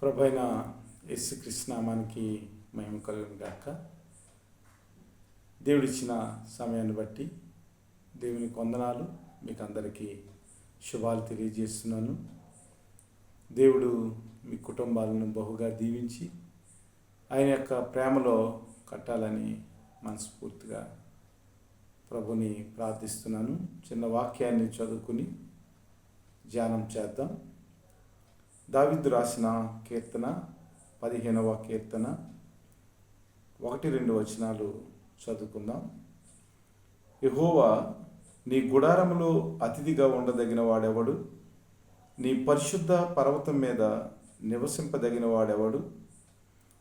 ప్రభైన యేసుకృష్ణనామానికి మేము కలుగును గాక. దేవుడిచ్చిన సమయాన్ని బట్టి దేవుని కొందనాలు మీకు అందరికీ శుభాలు తెలియజేస్తున్నాను. దేవుడు మీ కుటుంబాలను బహుగా దీవించి ఆయన యొక్క ప్రేమలో కట్టాలని మనస్ఫూర్తిగా ప్రభుని ప్రార్థిస్తున్నాను. చిన్న వాక్యాన్ని చదువుకుని ధ్యానం చేద్దాం. దావిద్దు రాసిన కీర్తన పదిహేనవ కీర్తన ఒకటి రెండు వచనాలు చదువుకుందాం. యహోవా నీ గుడారములో అతిథిగా ఉండదగిన వాడెవడు? నీ పరిశుద్ధ పర్వతం మీద నివసింపదగిన వాడెవడు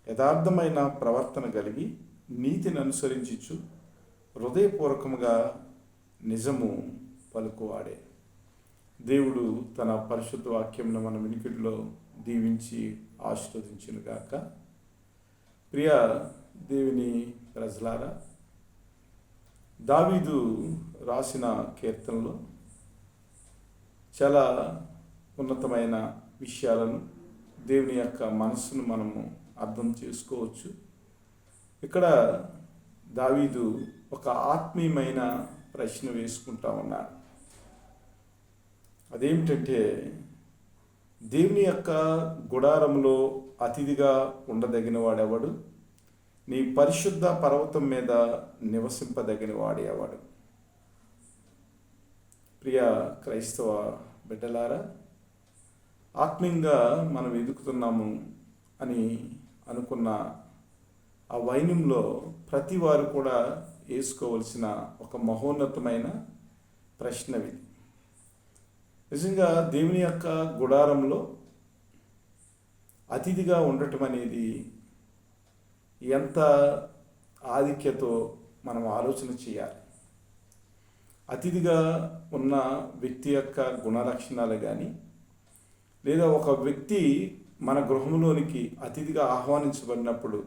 యథార్థమైన ప్రవర్తన కలిగి నీతిని అనుసరించుచు హృదయపూర్వకముగా నిజము పలుకువాడే. దేవుడు తన పరిశుద్ధ వాక్యంను మన వినికిడిలో దీవించి ఆశీర్వదించునుగాక ప్రియ దేవుని ప్రజలారా దావీదు రాసిన కీర్తనలో చాలా ఉన్నతమైన విషయాలను దేవుని యొక్క మనస్సును మనము అర్థం చేసుకోవచ్చు. ఇక్కడ దావీదు ఒక ఆత్మీయమైన ప్రశ్న వేసుకుంటా ఉన్నాడు. అదేమిటంటే దేవుని యొక్క గుడారంలో అతిథిగా ఉండదగిన వాడెవడు నీ పరిశుద్ధ పర్వతం మీద నివసింపదగిన వాడేవాడు ప్రియ క్రైస్తవ బిడ్డలారా ఆత్మీయంగా మనం ఎదుగుతున్నాము అని అనుకున్న ఆ వైన్యంలో ప్రతి వారు కూడా వేసుకోవలసిన ఒక మహోన్నతమైన ప్రశ్నవి నిజంగా దేవుని యొక్క గుడారంలో అతిథిగా ఉండటం అనేది ఎంత ఆధిక్యతో మనం ఆలోచన చేయాలి? అతిథిగా ఉన్న వ్యక్తి యొక్క గుణలక్షణాలు కానీ లేదా ఒక వ్యక్తి మన గృహంలోనికి అతిథిగా ఆహ్వానించబడినప్పుడు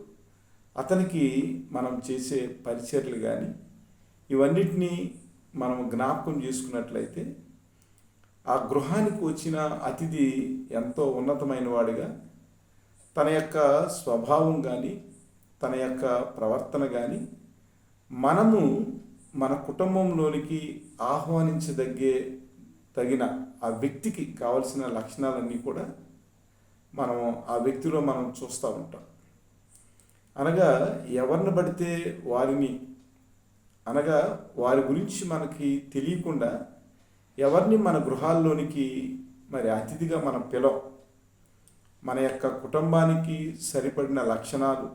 అతనికి మనం చేసే పరిచర్లు కానీ ఇవన్నిటినీ మనం జ్ఞాపకం చేసుకున్నట్లయితే ఆ గృహానికి వచ్చిన అతిథి ఎంతో ఉన్నతమైన వాడిగా తన యొక్క స్వభావం కానీ తన యొక్క ప్రవర్తన కానీ మనము మన కుటుంబంలోనికి ఆహ్వానించదగ్గే తగిన ఆ వ్యక్తికి కావలసిన లక్షణాలన్నీ కూడా మనం ఆ వ్యక్తిలో మనం చూస్తూ ఉంటాం. అనగా ఎవరిని పడితే వారిని అనగా వారి గురించి మనకి తెలియకుండా ఎవరిని మన గృహాల్లోనికి మరి అతిథిగా మనం పిలవం. మన యొక్క కుటుంబానికి సరిపడిన లక్షణాలు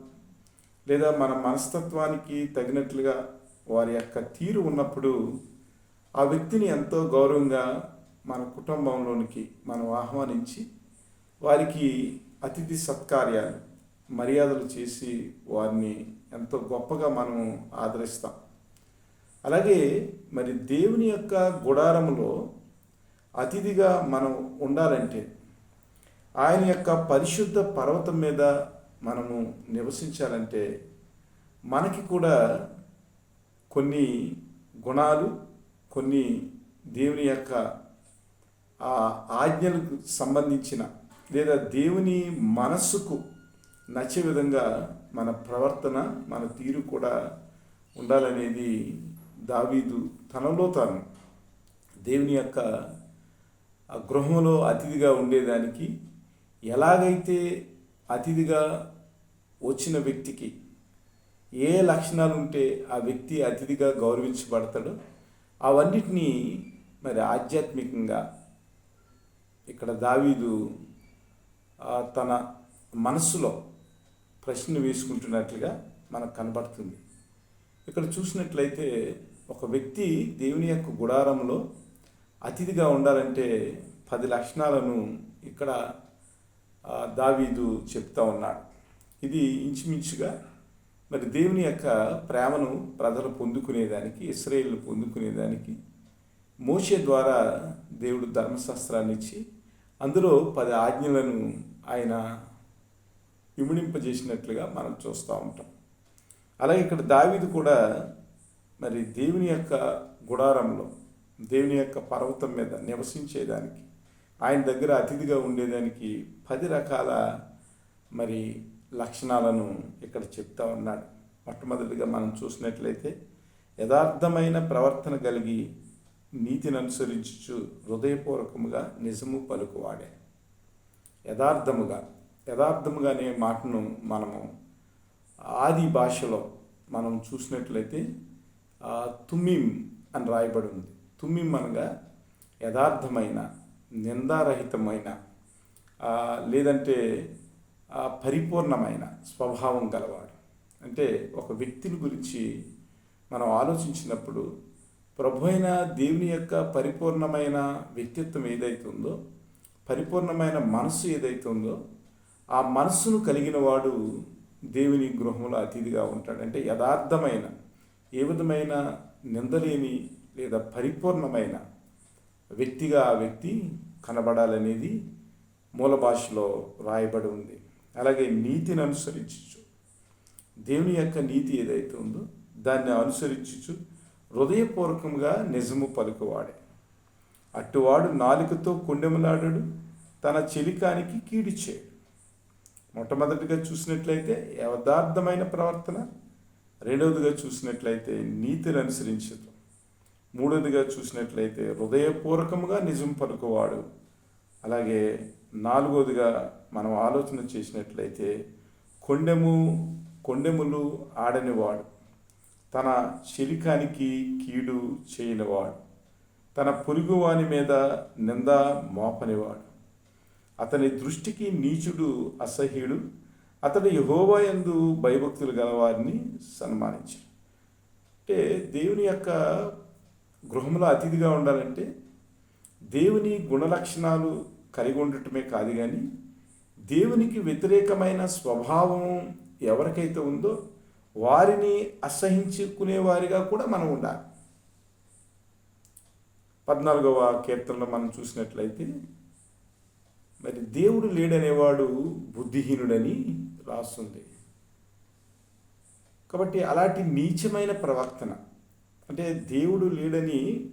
లేదా మన మనస్తత్వానికి తగినట్లుగా వారి యొక్క తీరు ఉన్నప్పుడు ఆ వ్యక్తిని ఎంతో గౌరవంగా మన కుటుంబంలోనికి మనం ఆహ్వానించి వారికి అతిథి సత్కార్యాలు మర్యాదలు చేసి వారిని ఎంతో గొప్పగా మనం ఆదరిస్తాం. అలాగే మరి దేవుని యొక్క గుడారములో అతిథిగా మనం ఉండాలంటే ఆయన యొక్క పరిశుద్ధ పర్వతం మీద మనము నివసించాలంటే మనకి కూడా కొన్ని గుణాలు కొన్ని దేవుని యొక్క ఆ ఆజ్ఞలకు సంబంధించిన లేదా దేవుని మనస్సుకు నచ్చే విధంగా మన ప్రవర్తన మన తీరు కూడా ఉండాలనేది దావీదు తనలో తాను దేవుని యొక్క ఆ గృహంలో అతిథిగా ఉండేదానికి ఎలాగైతే అతిథిగా వచ్చిన వ్యక్తికి ఏ లక్షణాలు ఉంటే ఆ వ్యక్తి అతిథిగా గౌరవించబడతాడో అవన్నిటినీ మరి ఆధ్యాత్మికంగా ఇక్కడ దావీదు తన మనస్సులో ప్రశ్న వేసుకుంటున్నట్లుగా మనకు కనబడుతుంది. ఇక్కడ చూసినట్లయితే ఒక వ్యక్తి దేవుని యొక్క గుడారంలో అతిథిగా ఉండాలంటే పది లక్షణాలను ఇక్కడ దావీదు చెప్తా ఉన్నాడు. ఇది ఇంచుమించుగా మరి దేవుని యొక్క ప్రేమను ప్రజలు పొందుకునేదానికి ఇస్రాయేల్ పొందుకునేదానికి మోషే ద్వారా దేవుడు ధర్మశాస్త్రాన్ని ఇచ్చి అందులో పది ఆజ్ఞలను ఆయన ఇమిడింపజేసినట్లుగా మనం చూస్తూ ఉంటాం. అలాగే ఇక్కడ దావీదు కూడా మరి దేవుని యొక్క గుడారంలో దేవుని యొక్క పర్వతం మీద నివసించేదానికి ఆయన దగ్గర అతిథిగా ఉండేదానికి పది రకాల మరి లక్షణాలను ఇక్కడ చెప్తా ఉన్నాడు. మొట్టమొదటిగా మనం చూసినట్లయితే యథార్థమైన ప్రవర్తన కలిగి నీతిని అనుసరించు హృదయపూర్వకముగా నిజము పలుకువాడే. యథార్థముగా యథార్థముగా అనే మాటను మనము ఆది భాషలో మనం చూసినట్లయితే తుమ్మిం అని రాయబడి ఉంది. తుమ్మిం అనగా యథార్థమైన నిందారహితమైన లేదంటే పరిపూర్ణమైన స్వభావం గలవాడు. అంటే ఒక వ్యక్తిని గురించి మనం ఆలోచించినప్పుడు ప్రభు అయిన దేవుని యొక్క పరిపూర్ణమైన వ్యక్తిత్వం ఏదైతే ఉందో పరిపూర్ణమైన మనసు ఏదైతే ఉందో ఆ మనస్సును కలిగిన వాడు దేవుని గృహంలో అతిథిగా ఉంటాడు. అంటే యథార్థమైన ఏ విధమైన నిందలేని లేదా పరిపూర్ణమైన వ్యక్తిగా ఆ వ్యక్తి కనబడాలనేది మూల భాషలో రాయబడి ఉంది. అలాగే నీతిని అనుసరించు దేవుని యొక్క నీతి ఏదైతే ఉందో దాన్ని అనుసరించు హృదయపూర్వకంగా నిజము పలుకువాడే. అట్టువాడు నాలుకతో కొండెములాడడు తన చెలికానికి కీడు చేయడు. మొట్టమొదటిగా చూసినట్లయితే యథార్థమైన ప్రవర్తన రెండవదిగా చూసినట్లయితే నీతిని అనుసరించదు మూడవదిగా చూసినట్లయితే హృదయపూర్వకముగా నిజం పలుకువాడు. అలాగే నాలుగవదిగా మనం ఆలోచన చేసినట్లయితే కొండెము కొండెములు ఆడనివాడు. తన శిలికానికి కీడు చేయనివాడు. తన పొరుగువాని మీద నింద మోపనివాడు. అతని దృష్టికి నీచుడు అసహ్యుడు. అతడు యహోవాయందు భయభక్తులు గలవారిని సన్మానించాడు అంటే దేవుని యొక్క గృహంలో అతిథిగా ఉండాలంటే దేవుని గుణలక్షణాలు కలిగి ఉండటమే కాదు కానీ దేవునికి వ్యతిరేకమైన స్వభావం ఎవరికైతే ఉందో వారిని అసహించుకునేవారిగా కూడా మనం ఉండాలి. పద్నాలుగవ కీర్తనలో మనం చూసినట్లయితే మరి దేవుడు లేడనేవాడు బుద్ధిహీనుడని రాస్తుంది. కాబట్టి అలాంటి నీచమైన ప్రవర్తన అంటే దేవుడు లేడని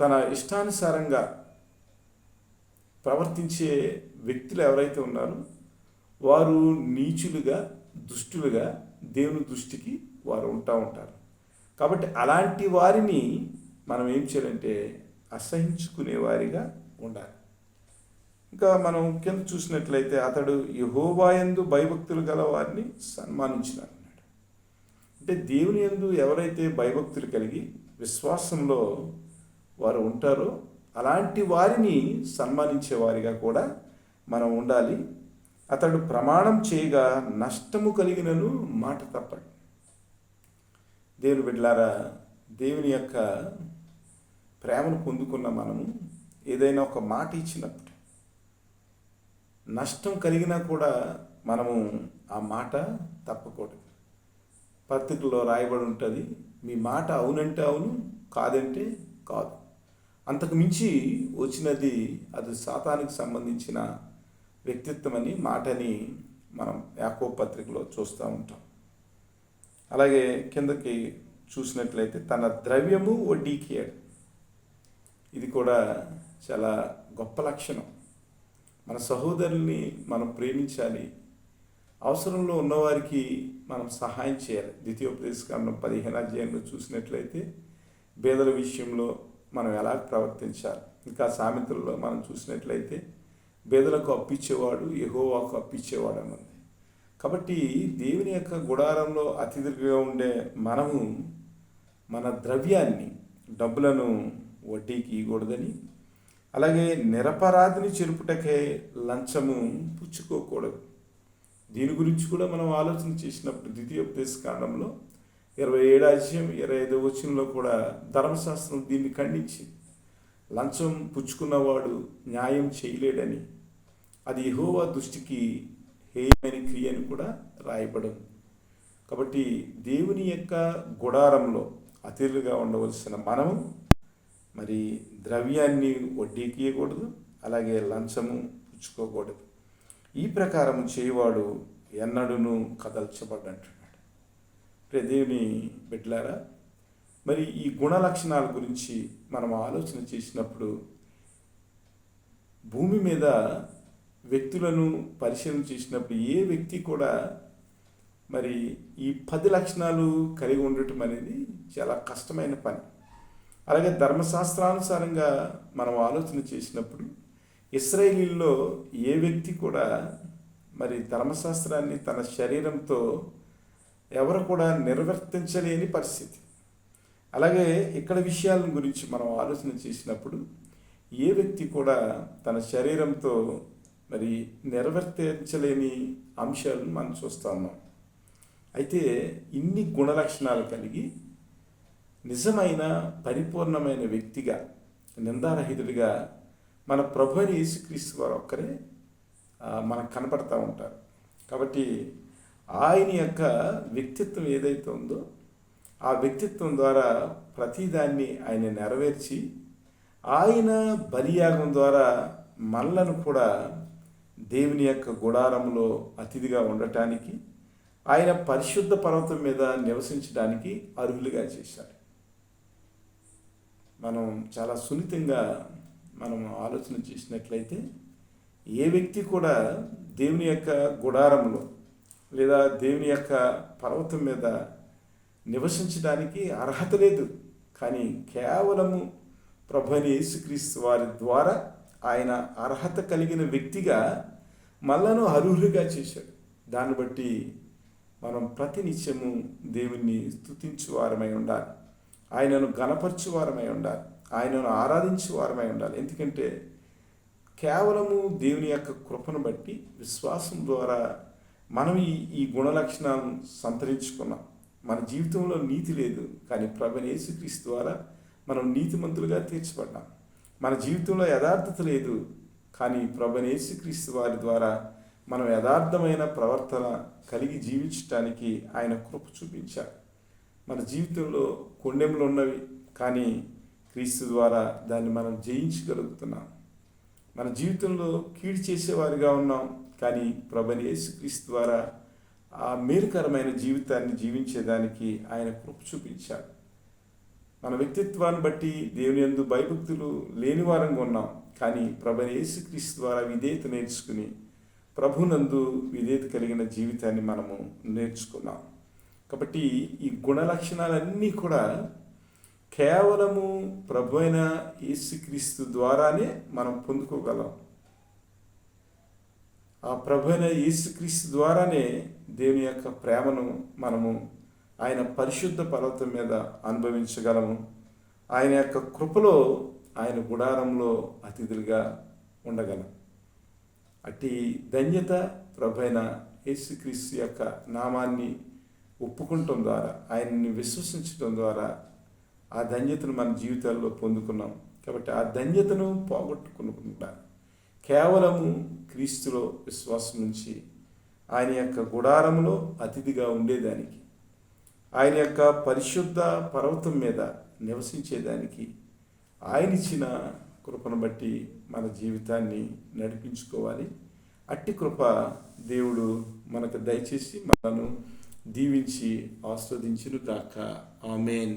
తన ఇష్టానుసారంగా ప్రవర్తించే వ్యక్తులు ఎవరైతే ఉన్నారో వారు నీచులుగా దుష్టులుగా దేవుని దృష్టికి వారు ఉంటా ఉంటారు. కాబట్టి అలాంటి వారిని మనం ఏం చేయాలంటే అసహించుకునే వారిగా ఉండాలి. ఇంకా మనం కింద చూసినట్లయితే అతడు యహోవాయందు భయభక్తులు గల వారిని సన్మానించినాడు. అన్నాడు అంటే దేవుని యందు ఎవరైతే భయభక్తులు కలిగి విశ్వాసంలో వారు ఉంటారో అలాంటి వారిని సన్మానించే వారిగా కూడా మనం ఉండాలి. అతడు ప్రమాణం చేయగా నష్టము కలిగినను మాట తప్పడు. దేవుని బిడ్డలారా దేవుని యొక్క ప్రేమను పొందుకున్న మనము ఏదైనా ఒక మాట ఇచ్చినప్పుడు నష్టం కలిగినా కూడా మనము ఆ మాట తప్పకూడదు. పత్రికలో రాయబడి ఉంటుంది మీ మాట అవునంటే అవును కాదంటే కాదు. అంతకు మించి వచ్చినది అది శాతానికి సంబంధించిన వ్యక్తిత్వం అని మాటని మనం యాకో పత్రికలో చూస్తూ ఉంటాం. అలాగే కిందకి చూసినట్లయితే తన ద్రవ్యము వడ్డీకి ఇది కూడా చాలా గొప్ప లక్షణం. మన సహోదరుల్ని మనం ప్రేమించాలి. అవసరంలో ఉన్నవారికి మనం సహాయం చేయాలి. ద్వితీయోపదేశకాండం పదిహేను అధ్యాయంలో చూసినట్లయితే పేదల విషయంలో మనం ఎలా ప్రవర్తించాలి? ఇంకా సామెతల్లో మనం చూసినట్లయితే పేదలకు అప్పిచ్చేవాడు ఎహోవాకు అప్పిచ్చేవాడు అని ఉంది కాబట్టి దేవుని యొక్క గుడారంలో అతిథిగా ఉండే మనము మన ద్రవ్యాన్ని డబ్బులను వడ్డీకి ఇవ్వకూడదని అలాగే నిరపరాధిని చెరుపుటకే లంచము పుచ్చుకోకూడదు. దీని గురించి కూడా మనం ఆలోచన చేసినప్పుడు ద్వితీయోపదేశ కాండంలో ఇరవై ఏడు అధ్యాయం ఇరవై ఐదు వచనంలో కూడా ధర్మశాస్త్రం దీన్ని ఖండించి లంచం పుచ్చుకున్నవాడు న్యాయం చేయలేడని అది యెహోవా దృష్టికి హేయమైన క్రియ అని కూడా రాయబడింది. కాబట్టి దేవుని యొక్క గుడారంలో అతిథులుగా ఉండవలసిన మనము మరి ద్రవ్యాన్ని వడ్డీకి ఇవ్వకూడదు అలాగే లంచము పుచ్చుకోకూడదు. ఈ ప్రకారం చేయవాడు ఎన్నడూను కదల్చబడ్డంటున్నాడు. ప్రదేవిని దేవుని బిడ్డలారా మరి ఈ గుణ లక్షణాల గురించి మనం ఆలోచన చేసినప్పుడు భూమి మీద వ్యక్తులను పరిశీలన చేసినప్పుడు ఏ వ్యక్తి కూడా మరి ఈ పది లక్షణాలు కలిగి ఉండటం అనేది చాలా కష్టమైన పని. అలాగే ధర్మశాస్త్రానుసారంగా మనం ఆలోచన చేసినప్పుడు ఇస్రాయిలీల్లో ఏ వ్యక్తి కూడా మరి ధర్మశాస్త్రాన్ని తన శరీరంతో ఎవరు కూడా నిర్వర్తించలేని పరిస్థితి. అలాగే ఇక్కడ విషయాల గురించి మనం ఆలోచన చేసినప్పుడు ఏ వ్యక్తి కూడా తన శరీరంతో మరి నిర్వర్తించలేని అంశాలను మనం చూస్తూ ఉన్నాం. అయితే ఇన్ని గుణలక్షణాలు కలిగి నిజమైన పరిపూర్ణమైన వ్యక్తిగా నిందారహితుడిగా మన ప్రభు అని యేసుక్రీస్తు వారు ఒక్కరే మనకు కనపడతా ఉంటారు. కాబట్టి ఆయన యొక్క వ్యక్తిత్వం ఏదైతే ఉందో ఆ వ్యక్తిత్వం ద్వారా ప్రతిదాన్ని ఆయన నెరవేర్చి ఆయన బలియాగం ద్వారా మనలను కూడా దేవుని యొక్క గుడారంలో అతిథిగా ఉండటానికి ఆయన పరిశుద్ధ పర్వతం మీద నివసించడానికి అర్హులుగా చేశారు మనం చాలా సున్నితంగా మనం ఆలోచన చేసినట్లయితే ఏ వ్యక్తి కూడా దేవుని యొక్క గుడారంలో లేదా దేవుని యొక్క పర్వతం మీద నివసించడానికి అర్హత లేదు. కానీ కేవలము ప్రభుని యేసుక్రీస్తు వారి ద్వారా ఆయన అర్హత కలిగిన వ్యక్తిగా మనలను అర్హులుగా చేశాడు. దాన్ని బట్టి మనం ప్రతినిత్యము దేవుణ్ణి స్తుతించు వారమై ఉండాలి. ఆయనను గణపరచు వారమై ఉండాలి. ఆయనను ఆరాధించు వారమై ఉండాలి. ఎందుకంటే కేవలము దేవుని యొక్క కృపను బట్టి విశ్వాసం ద్వారా మనం ఈ ఈ గుణలక్షణాలను సంతరించుకున్నాం. మన జీవితంలో నీతి లేదు కానీ ప్రభు యేసుక్రీస్తు ద్వారా మనం నీతిమంతులుగా తీర్చబడ్డాం. మన జీవితంలో యథార్థత లేదు కానీ ప్రభు యేసుక్రీస్తు వారి ద్వారా మనం యథార్థమైన ప్రవర్తన కలిగి జీవించటానికి ఆయన కృప చూపించారు మన జీవితంలో కొండెములు ఉన్నవి కానీ క్రీస్తు ద్వారా దాన్ని మనం జయించగలుగుతున్నాం. మన జీవితంలో కీడు చేసేవారిగా ఉన్నాం కానీ ప్రభుని యేసుక్రీస్తు ద్వారా ఆ మేలుకరమైన జీవితాన్ని జీవించేదానికి ఆయన కృప చూపించాడు. మన వ్యక్తిత్వాన్ని బట్టి దేవుని యందు భయభక్తులు లేని వారంగా ఉన్నాం కానీ ప్రభుని యేసుక్రీస్తు ద్వారా విధేయత నేర్చుకుని ప్రభునందు విధేయత కలిగిన జీవితాన్ని మనము నేర్చుకున్నాం. కాబట్టి ఈ గుణ లక్షణాలన్నీ కూడా కేవలము ప్రభు అయిన యేసుక్రీస్తు ద్వారానే మనం పొందుకోగలం. ఆ ప్రభు అయిన యేసుక్రీస్తు ద్వారానే దేవుని యొక్క ప్రేమను మనము ఆయన పరిశుద్ధ పర్వతం మీద అనుభవించగలము. ఆయన యొక్క కృపలో ఆయన గుడారంలో అతిథులుగా ఉండగలం. అట్టి ధన్యత ప్రభైన యేసుక్రీస్తు యొక్క నామాన్ని ఒప్పుకుంటం ద్వారా ఆయన్ని విశ్వసించడం ద్వారా ఆ ధన్యతను మన జీవితాల్లో పొందుకున్నాం. కాబట్టి ఆ ధన్యతను పోగొట్టుకునకుండా కేవలము క్రీస్తులో విశ్వాసం నుంచి ఆయన యొక్క గుడారంలో అతిథిగా ఉండేదానికి ఆయన యొక్క పరిశుద్ధ పర్వతం మీద నివసించేదానికి ఆయన ఇచ్చిన కృపను బట్టి మన జీవితాన్ని నడిపించుకోవాలి. అట్టి కృప దేవుడు మనకు దయచేసి మనను దీవించి ఆస్వాదించును గాక ఆమెన్.